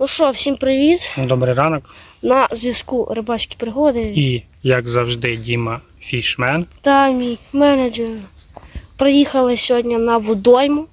Ну що, всім привіт! Добрий ранок. На зв'язку рибальські пригоди І, як завжди, Діма Фішмен. та мій менеджер. Приїхали сьогодні на водойму.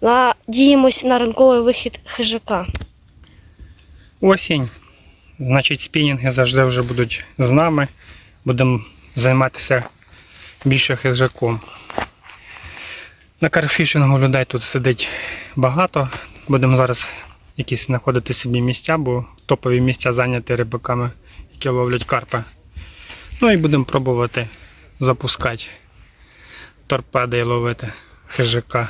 Надіємось на ранковий вихід хижака. Осінь. Значить, спінінги завжди вже будуть з нами. Будемо займатися більше хижаком. На карфішингу людей тут сидить багато. Будемо зараз якісь знаходити собі місця, бо топові місця зайняті рибаками, які ловлять карпа. Ну і будемо пробувати запускати торпеди і ловити хижака.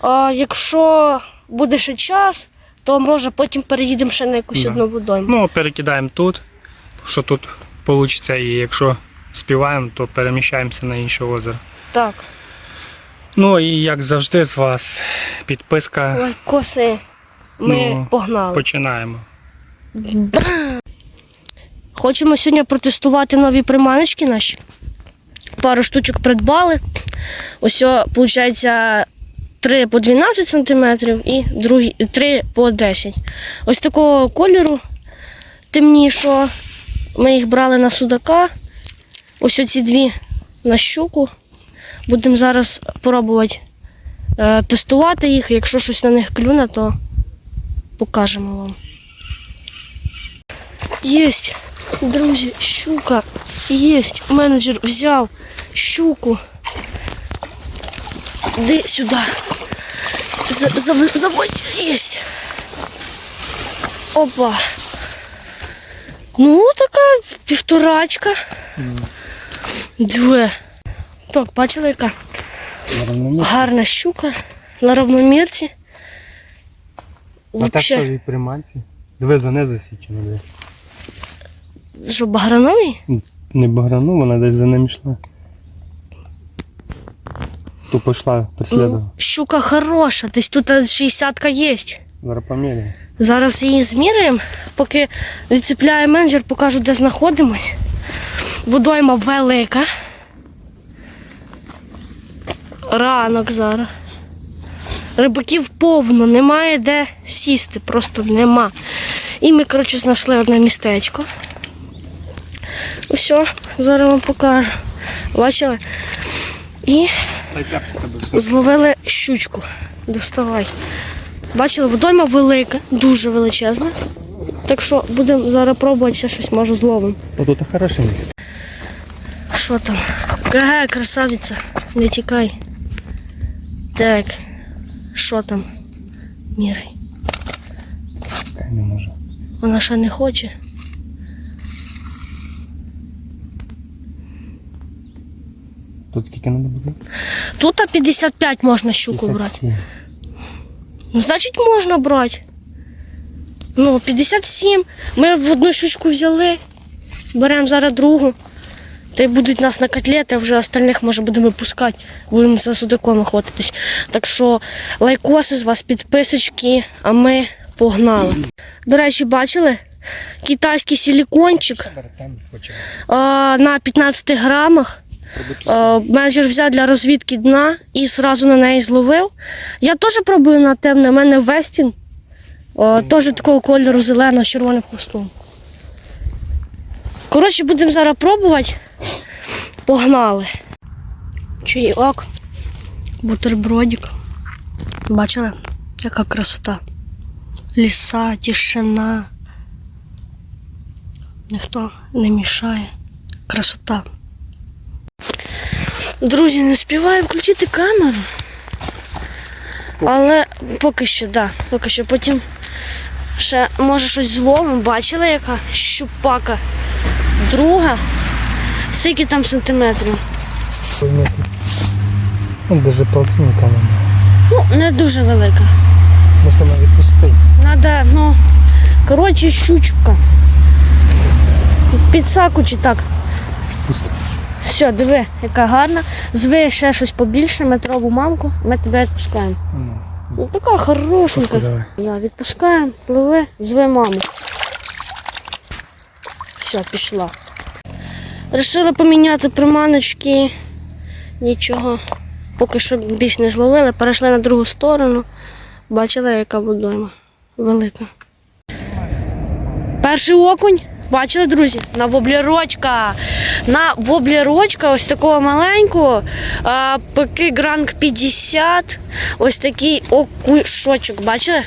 А якщо буде ще час, то може потім переїдемо ще на якусь Да. одну водойму. Ну, перекидаємо тут, що тут вийде, і якщо співаємо, то переміщаємося на інше озеро. Так, Ну і як завжди, з вас підписка. лайкоси ми Ну, погнали. Починаємо. Хочемо сьогодні протестувати нові приманочки наші. Пару штучок придбали. Ось, виходить, 3 по 12 см і другі, 3 по 10 Ось такого кольору темнішого. Ми їх брали на судака. Ось оці дві на щуку. Будемо зараз пробувати е, тестувати їх. Якщо щось на них клюне, то покажемо вам. Єсть, друзі, щука. Єсть. Менеджер взяв щуку. Іди сюди. За, за, заводь. Єсть. Опа. Ну, така півторачка. Две. Так, бачили, яка гарна щука на равномірці. Вообще, приманці. Диви, за не засічено. Диви. що баграновий? Не баграну, вона десь за ним йшла. То пішла. Ну, щука хороша, десь тут 60-ка є. Зараз поміряємо. Зараз її зміряємо, поки відцепляє менеджер, покажу, де знаходимось. Водойма велика. Ранок зараз. Рибаків повно, немає де сісти, просто нема. І ми, коротше, знайшли одне містечко. Усе, зараз вам покажу. Бачили? І зловили щучку. Доставай. Бачили, водойма велика, дуже величезна. Так що будемо зараз пробувати ще щось, може зловимо. О, тут хороше місце. Що там? ГГ, красавиця, не тікай. Так, що там? Мірай. Не можу. Вона ще не хоче. Тут скільки треба буде? Тут а 55 можна щуку брати. Ну, значить, можна брати. Ну, 57. Ми в одну щучку взяли, беремо зараз другу. Та й будуть нас на котлети, а вже остальних може будемо випускати. Будемо за судаком охотитись. Так що лайкоси з вас, підписочки, а ми погнали. До речі, бачили? Китайський силікончик а, на 15 грамах. Е, Менеджер взяв для розвідки дна і одразу на неї зловив. Я теж пробую на темне, у мене Вестін. Теж такого кольору зелено з червоним хвостом. Коротше, будемо зараз пробувати. Погнали. Чайок, бутербродик. Бачили, яка красота. Ліса, тишина. Ніхто не мішає. Красота. Друзі, не співаю включити камеру. Але поки що, да, поки що. Потім ще може щось зловимо. Бачили, яка щупака друга. Скільки там сантиметрів? Ну, даже полтинника немає. Ну, не дуже велика. Мусимо відпустити. Надо, ну, коротше, щучка. Під саку чи так. Пусти. Все, диви, яка гарна. Зви ще щось побільше, метрову мамку, ми тебе відпускаємо. Ну, Ну, така хорошенька. Пусти давай. Да, відпускаємо, пливе, зве маму. Все, пішла. Рішили поміняти приманочки. Нічого. Поки що більш не зловили, перейшли на другу сторону. Бачили, яка водойма велика. Перший окунь. Бачили, друзі? На воблерочка. На воблерочка, ось такого маленького. ПК Гранг 50. Ось такий окушочок. Бачили?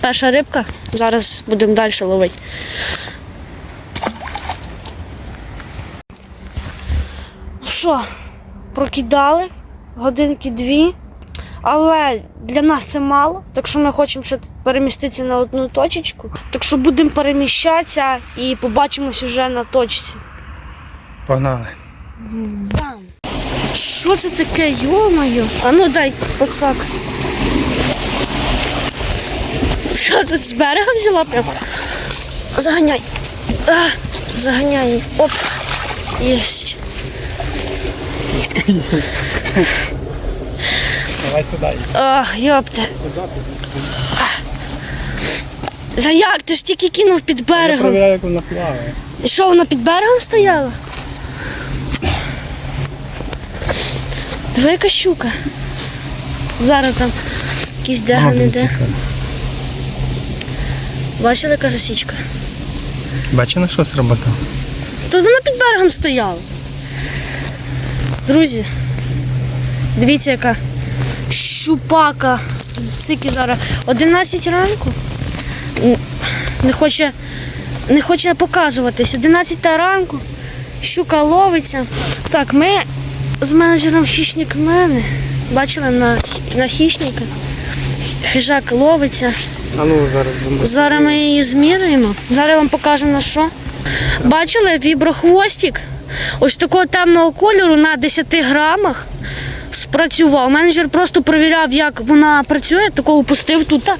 Перша рибка. Зараз будемо далі ловити. Що, прокидали годинки дві. Але для нас це мало, так що ми хочемо ще переміститися на одну точечку. Так що будемо переміщатися і побачимось уже на точці. Погнали. Що це таке, йомаю? А ну дай пацак. Що це з берега взяла прям? Заганяй. А, заганяй. Оп. Єсть. Давай сюди. Ах, йопте. Та як? Ти ж тільки кинув під берегом. Я Провіряю, як вона плаває. І що, вона під берегом стояла? Диви, яка щука. Зараз там якийсь деган іде. Бачили, яка засічка? Бачи, на що сработав? Тут вона під берегом стояла. Друзі, дивіться, яка щупака. Скільки зараз? 11 ранку. Не хоче, не хоче показуватись. 11 ранку. Щука ловиться. Так, ми з менеджером хищник мене. Бачили на, на хищника. Хижак ловиться. А ну зараз. Зараз ми її зміряємо. Зараз я вам покажу на що. Бачили віброхвостик? Ось такого темного кольору на 10 грамах спрацював. Менеджер просто перевіряв, як вона працює, такого пустив тут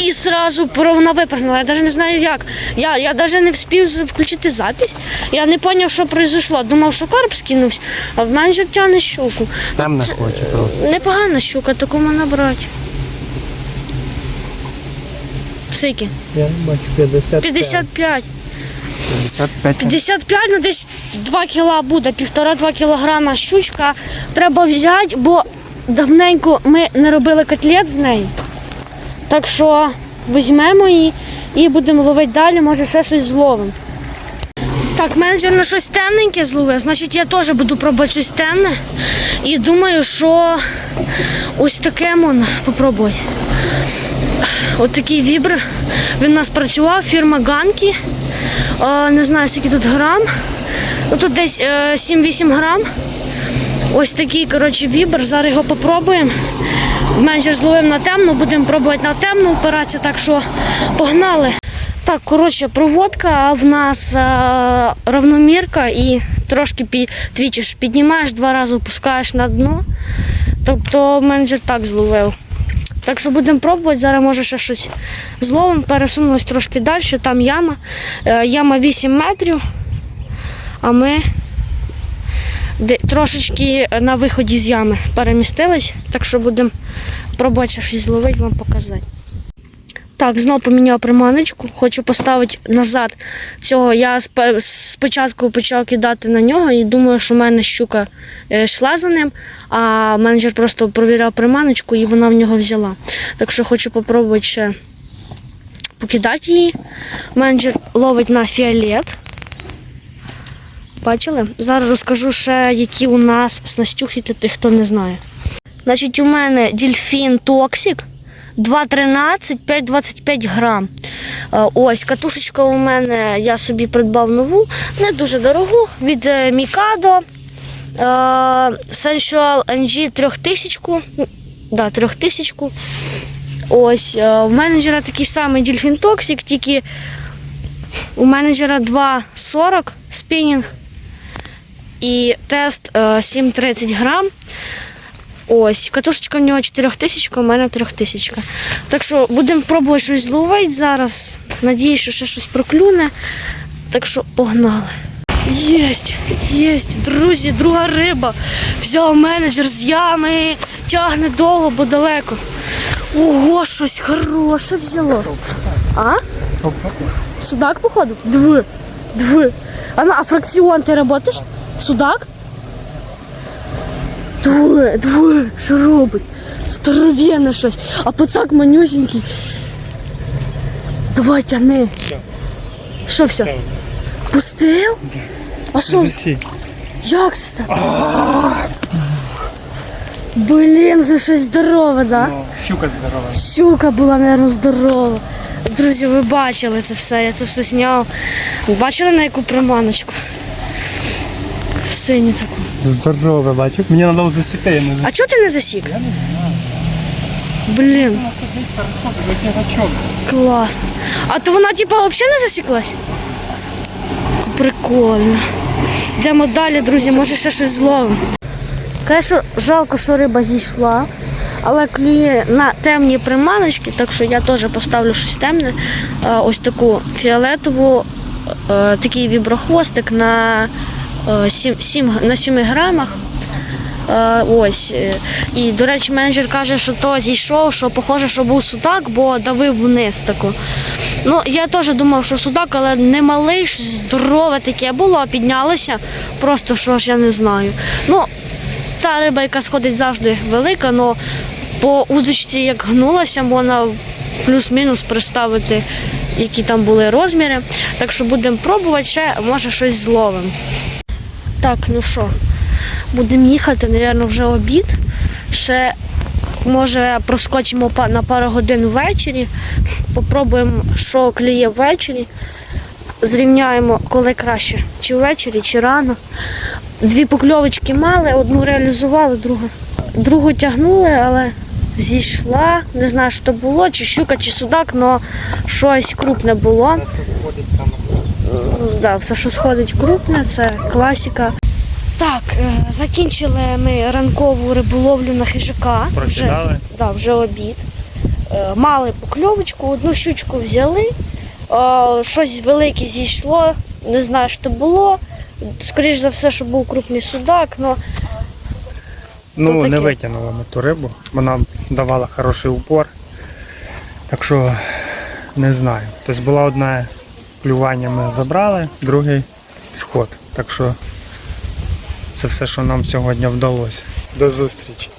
і одразу вона випрыгнула. Я навіть не знаю як. Я, я навіть не встиг включити запись. Я не зрозумів, що пройшло. Думав, що карп скинувся, а в менеджер тягне щуку. Там не хоче просто. Непогана щука, таку можна брати. Скільки? Я бачу 50. 55. 55. 55, ну десь 2 кіла буде, півтора-два кілограма щучка. Треба взяти, бо давненько ми не робили котлет з нею. Так що візьмемо її і будемо ловити далі, може ще щось зловимо. Так, менеджер на щось темненьке зловив, значить я теж буду пробувати щось темне. І думаю, що ось таке можна попробувати. Ось такий вібр. Він у нас працював, фірма Ганкі. Е, Не знаю, скільки тут грам. Ну, тут десь е, 7-8 грам. Ось такий, коротше, вібр. Зараз його попробуємо. Менеджер зловив на темну, будемо пробувати на темну опиратися, так що погнали. Так, коротше, проводка в нас е, равномірка і трошки пі, твічиш, піднімаєш два рази, опускаєш на дно. Тобто менеджер так зловив. Так що будемо пробувати. Зараз може ще щось зловимо. Пересунулось трошки далі. Там яма. Е, Яма 8 метрів. А ми трошечки на виході з ями перемістились. Так що будемо пробувати щось зловити, вам показати. Так, знову поміняв приманочку. Хочу поставити назад цього. Я спочатку почав кидати на нього і думаю, що в мене щука е, йшла за ним, а менеджер просто провіряв приманочку і вона в нього взяла. Так що хочу спробувати ще покидати її. Менеджер ловить на фіолет. Бачили? Зараз розкажу ще, які у нас снастюхи для тих, хто не знає. Значить, у мене дельфін Токсик 2,13, 5,25 грам. Е, Ось катушечка у мене, я собі придбав нову, не дуже дорогу, від е, Mikado. Е, Sensual NG 3000. Да, 3000. Ось, в менеджера такий самий Дельфін Токсик, тільки у менеджера 2,40 спінінг і тест е, 7,30 грам. Ось, катушечка в нього 4000, у мене 3000. Так що будемо пробувати щось зловити зараз. Надіюсь, що ще щось проклюне. Так що погнали. Єсть, єсть, друзі, друга риба. Взяв менеджер з ями, тягне довго, бо далеко. Ого, щось хороше взяло. А? Судак, походу? Диви, диви. А, на, фракціон ти працюєш? Судак? Диви, диви, що робить? Здоровенне щось. А пацак манюсенький. Давай тяни. Що все? Пустив? А що? Як це так? Блін, це щось здорове, да? Ну, щука здорова. Щука була, мабуть, здорова. Друзі, ви бачили це все, я це все зняв. Бачили на яку приманочку? Синю таку. Здорове, бачив. Мені треба було засікти, я не А чого ти не засік? Я не знаю. Блін, класно. А то вона типа взагалі не засіклась? Прикольно. Йдемо далі, друзі, може ще щось зловимо. Звісно, жалко, що риба зійшла, але клює на темні приманочки, так що я теж поставлю щось темне. Ось таку фіолетову, е, такий віброхвостик на, е, 7, на 7 грамах. Е, Ось. е, І, до речі, менеджер каже, що то зійшов, що похоже, що був судак, бо давив вниз таку. Ну, я теж думав, що судак, але не малий, здорове таке було, піднялося. Просто що ж я не знаю. Ну, та риба, яка сходить завжди велика, але по удочці як гнулася, можна плюс-мінус представити, які там були розміри. Так що будемо пробувати ще, може щось зловимо. Так, ну що, будемо їхати, мабуть, вже обід. Ще може проскочимо на пару годин ввечері. Попробуємо, що клює ввечері. Зрівняємо, коли краще, чи ввечері, чи рано. Дві покльовочки мали, одну реалізували, другу. Другу тягнули, але зійшла. Не знаю, що то було, чи щука, чи судак, але щось крупне було. Да, все, що сходить крупне, це класика. Так, е, закінчили ми ранкову риболовлю на хижака. Вже, да, вже обід. Е, Мали покльовочку, одну щучку взяли, е, щось велике зійшло, не знаю, що то було. Скоріше за все, що був крупний судак, але Ну, не витягнула ми ту рибу. Вона давала хороший упор. Так що не знаю. Тобто була одна клювання ми забрали, другий сход. Так що це все, що нам сьогодні вдалося. До зустрічі.